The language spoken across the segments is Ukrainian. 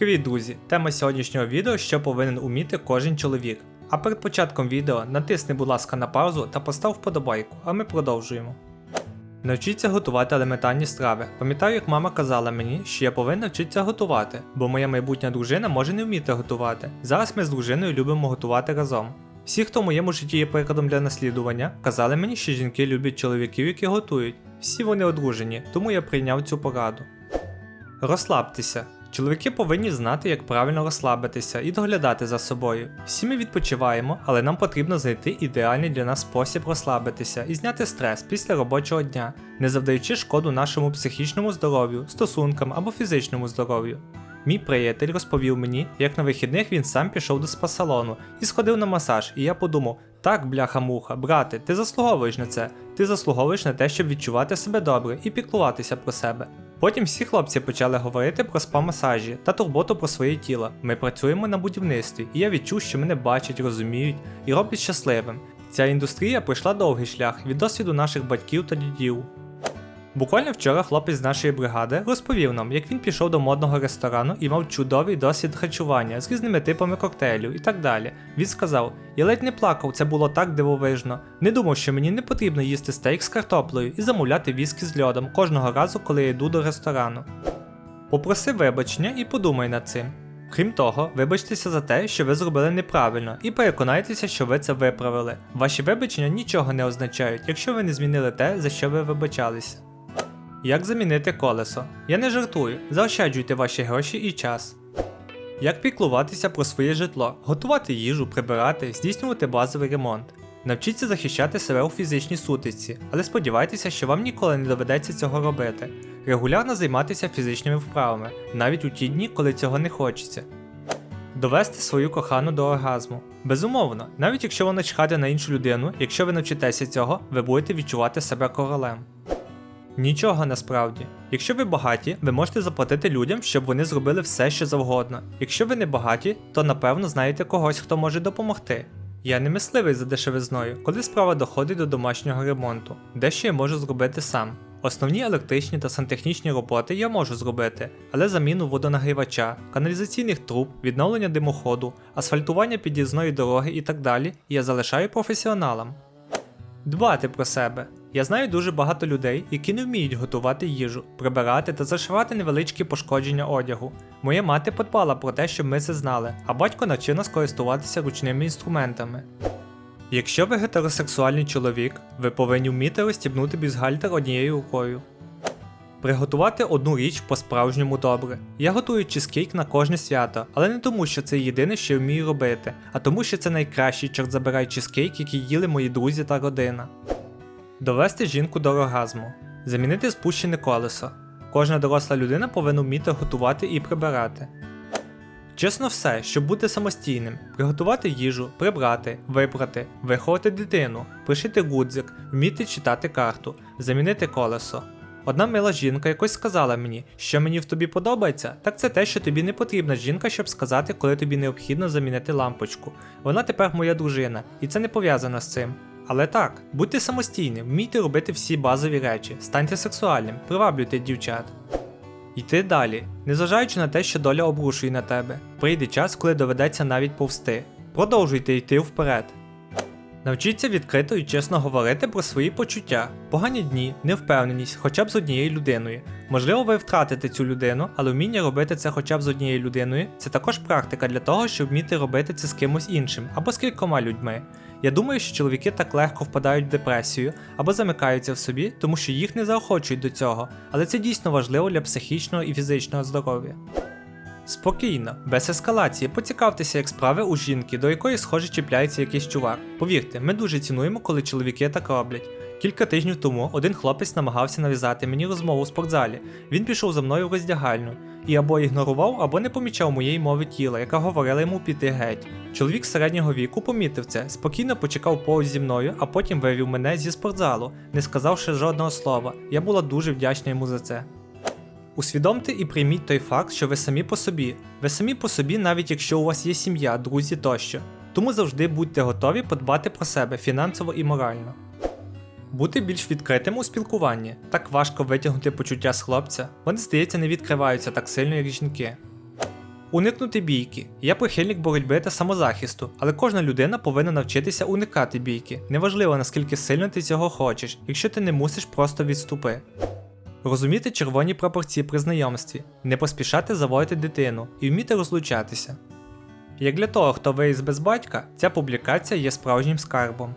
Привіт, друзі! Тема сьогоднішнього відео, що повинен уміти кожен чоловік. А перед початком відео натисни, будь ласка, на паузу та постав вподобайку, а ми продовжуємо. Навчіться готувати елементарні страви. Пам'ятаю, як мама казала мені, що я повинен навчитися готувати, бо моя майбутня дружина може не вміти готувати. Зараз ми з дружиною любимо готувати разом. Всі, хто в моєму житті є прикладом для наслідування, казали мені, що жінки люблять чоловіків, які готують. Всі вони одружені, тому я прийняв цю пораду. Розслабтеся. Чоловіки повинні знати, як правильно розслабитися і доглядати за собою. Всі ми відпочиваємо, але нам потрібно знайти ідеальний для нас спосіб розслабитися і зняти стрес після робочого дня, не завдаючи шкоду нашому психічному здоров'ю, стосункам або фізичному здоров'ю. Мій приятель розповів мені, як на вихідних він сам пішов до спа-салону і сходив на масаж, і я подумав: так, бляха-муха, брате, ти заслуговуєш на це, ти заслуговуєш на те, щоб відчувати себе добре і піклуватися про себе. Потім всі хлопці почали говорити про спа-масажі та турботу про своє тіло. Ми працюємо на будівництві, і я відчув, що мене бачать, розуміють і роблять щасливим. Ця індустрія пройшла довгий шлях від досвіду наших батьків та дідів. Буквально вчора хлопець з нашої бригади розповів нам, як він пішов до модного ресторану і мав чудовий досвід харчування з різними типами коктейлів і так далі. Він сказав: Я ледь не плакав, це було так дивовижно. Не думав, що мені не потрібно їсти стейк з картоплею і замовляти віскі з льодом кожного разу, коли я йду до ресторану. Попроси вибачення і подумай над цим. Крім того, вибачтеся за те, що ви зробили неправильно, і переконайтеся, що ви це виправили. Ваші вибачення нічого не означають, якщо ви не змінили те, за що ви вибачалися. Як замінити колесо? Я не жартую, заощаджуйте ваші гроші і час. Як піклуватися про своє житло, готувати їжу, прибирати, здійснювати базовий ремонт. Навчіться захищати себе у фізичній сутичці, але сподівайтеся, що вам ніколи не доведеться цього робити. Регулярно займатися фізичними вправами, навіть у ті дні, коли цього не хочеться. Довести свою кохану до оргазму. Безумовно, навіть якщо вона чхати на іншу людину, якщо ви навчитеся цього, ви будете відчувати себе королем. Нічого насправді. Якщо ви багаті, ви можете заплатити людям, щоб вони зробили все, що завгодно. Якщо ви не багаті, то напевно знаєте когось, хто може допомогти. Я не мисливий за дешевизною, коли справа доходить до домашнього ремонту, дещо я можу зробити сам. Основні електричні та сантехнічні роботи я можу зробити, але заміну водонагрівача, каналізаційних труб, відновлення димоходу, асфальтування під'їзної дороги і так далі я залишаю професіоналам. Дбати про себе. Я знаю дуже багато людей, які не вміють готувати їжу, прибирати та зашивати невеличкі пошкодження одягу. Моя мати подбала про те, щоб ми це знали, а батько навчив нас користуватися ручними інструментами. Якщо ви гетеросексуальний чоловік, ви повинні вміти розстібнути бюстгальтер однією рукою. Приготувати одну річ по-справжньому добре. Я готую чизкейк на кожне свято, але не тому, що це єдине, що я вмію робити, а тому, що це найкращий чорт забирай чизкейк, який їли мої друзі та родина. Довести жінку до оргазму. Замінити спущене колесо. Кожна доросла людина повинна вміти готувати і прибирати. Чесно все, щоб бути самостійним, приготувати їжу, прибрати, випрати, виховати дитину, пришити гудзик, вміти читати карту, замінити колесо. Одна мила жінка якось сказала мені, що мені в тобі подобається, так це те, що тобі не потрібна жінка, щоб сказати, коли тобі необхідно замінити лампочку. Вона тепер моя дружина, і це не пов'язано з цим. Але так, будьте самостійним, вмійте робити всі базові речі, станьте сексуальним, приваблюйте дівчат. Йти далі, незважаючи на те, що доля обрушує на тебе. Прийде час, коли доведеться навіть повсти. Продовжуйте йти вперед. Навчіться відкрито і чесно говорити про свої почуття, погані дні, невпевненість хоча б з однією людиною. Можливо, ви втратите цю людину, але вміння робити це хоча б з однією людиною це також практика для того, щоб вміти робити це з кимось іншим або з кількома людьми. Я думаю, що чоловіки так легко впадають в депресію або замикаються в собі, тому що їх не заохочують до цього, але це дійсно важливо для психічного і фізичного здоров'я. Спокійно, без ескалації, поцікавтеся, як справи у жінки, до якої схоже чіпляється якийсь чувак. Повірте, ми дуже цінуємо, коли чоловіки так роблять. Кілька тижнів тому один хлопець намагався нав'язати мені розмову у спортзалі. Він пішов за мною в роздягальню і або ігнорував, або не помічав моєї мови тіла, яка говорила йому піти геть. Чоловік середнього віку помітив це, спокійно почекав поруч зі мною, а потім вивів мене зі спортзалу, не сказавши жодного слова. Я була дуже вдячна йому за це. Усвідомте і прийміть той факт, що ви самі по собі. Ви самі по собі, навіть якщо у вас є сім'я, друзі тощо. Тому завжди будьте готові подбати про себе фінансово і морально. Бути більш відкритим у спілкуванні. Так важко витягнути почуття з хлопця, вони, здається, не відкриваються так сильно, як жінки. Уникнути бійки. Я прихильник боротьби та самозахисту, але кожна людина повинна навчитися уникати бійки. Неважливо наскільки сильно ти цього хочеш, якщо ти не мусиш просто відступи. Розуміти червоні пропорції при знайомстві, не поспішати заводити дитину і вміти розлучатися. Як для того, хто виїзд без батька, ця публікація є справжнім скарбом.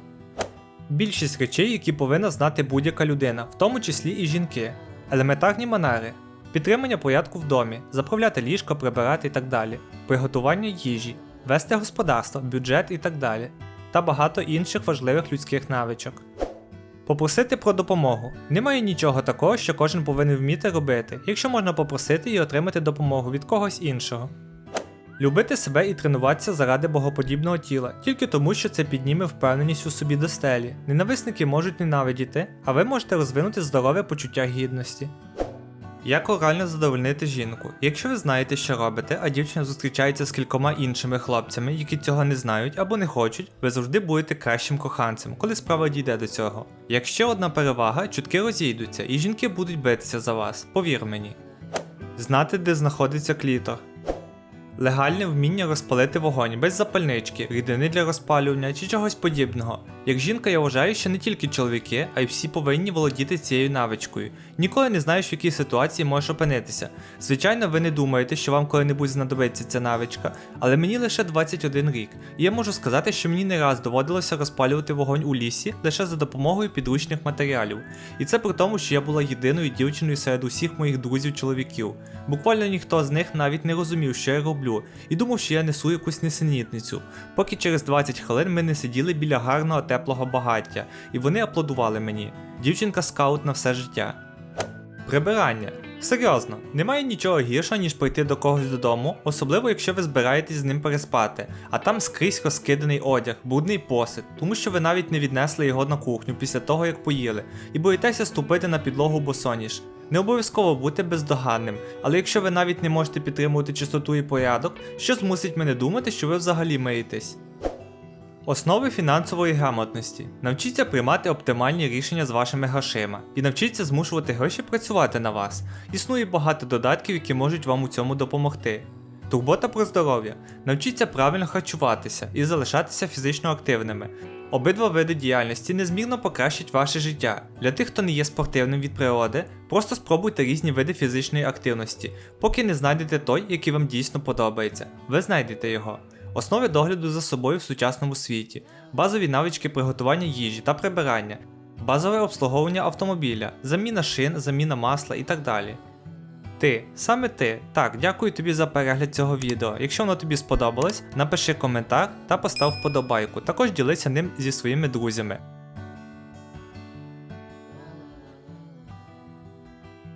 Більшість речей, які повинна знати будь-яка людина, в тому числі і жінки, елементарні манери, підтримання порядку в домі, заправляти ліжко, прибирати і так далі, приготування їжі, вести господарство, бюджет і так далі, та багато інших важливих людських навичок. Попросити про допомогу. Немає нічого такого, що кожен повинен вміти робити, якщо можна попросити і отримати допомогу від когось іншого. Любити себе і тренуватися заради богоподібного тіла, тільки тому, що це підніме впевненість у собі до стелі. Ненависники можуть ненавидіти, а ви можете розвинути здорове почуття гідності. Як орально задовольнити жінку? Якщо ви знаєте, що робите, а дівчина зустрічається з кількома іншими хлопцями, які цього не знають або не хочуть, ви завжди будете кращим коханцем, коли справа дійде до цього. Якщо одна перевага, чутки розійдуться, і жінки будуть битися за вас, повір мені. Знати, де знаходиться клітор. Легальне вміння розпалити вогонь без запальнички, рідини для розпалювання чи чогось подібного. Як жінка, я вважаю, що не тільки чоловіки, а й всі повинні володіти цією навичкою. Ніколи не знаєш, в якій ситуації можеш опинитися. Звичайно, ви не думаєте, що вам коли-небудь знадобиться ця навичка, але мені лише 21 рік, і я можу сказати, що мені не раз доводилося розпалювати вогонь у лісі лише за допомогою підручних матеріалів. І це при тому, що я була єдиною дівчиною серед усіх моїх друзів-чоловіків. Буквально ніхто з них навіть не розумів, що я роблю, і думав, що я несу якусь несенітницю. Поки через 20 хвилин ми не сиділи біля гарного теплого багаття, і вони аплодували мені. Дівчинка скаут на все життя. Прибирання. Серйозно, немає нічого гіршого, ніж прийти до когось додому, особливо якщо ви збираєтесь з ним переспати, а там скрізь розкиданий одяг, брудний посуд, тому що ви навіть не віднесли його на кухню після того, як поїли, і боїтеся ступити на підлогу босоніж. Не обов'язково бути бездоганним, але якщо ви навіть не можете підтримувати чистоту і порядок, що змусить мене думати, що ви взагалі миєтесь. Основи фінансової грамотності. Навчіться приймати оптимальні рішення з вашими грошима і навчіться змушувати гроші працювати на вас. Існує багато додатків, які можуть вам у цьому допомогти. Турбота про здоров'я. Навчіться правильно харчуватися і залишатися фізично активними. Обидва види діяльності незмірно покращать ваше життя. Для тих, хто не є спортивним від природи, просто спробуйте різні види фізичної активності, поки не знайдете той, який вам дійсно подобається. Ви знайдете його. Основи догляду за собою в сучасному світі, базові навички приготування їжі та прибирання, базове обслуговування автомобіля, заміна шин, заміна масла і так далі. Ти, саме ти. Так, дякую тобі за перегляд цього відео. Якщо воно тобі сподобалось, напиши коментар та постав вподобайку. Також ділися ним зі своїми друзями.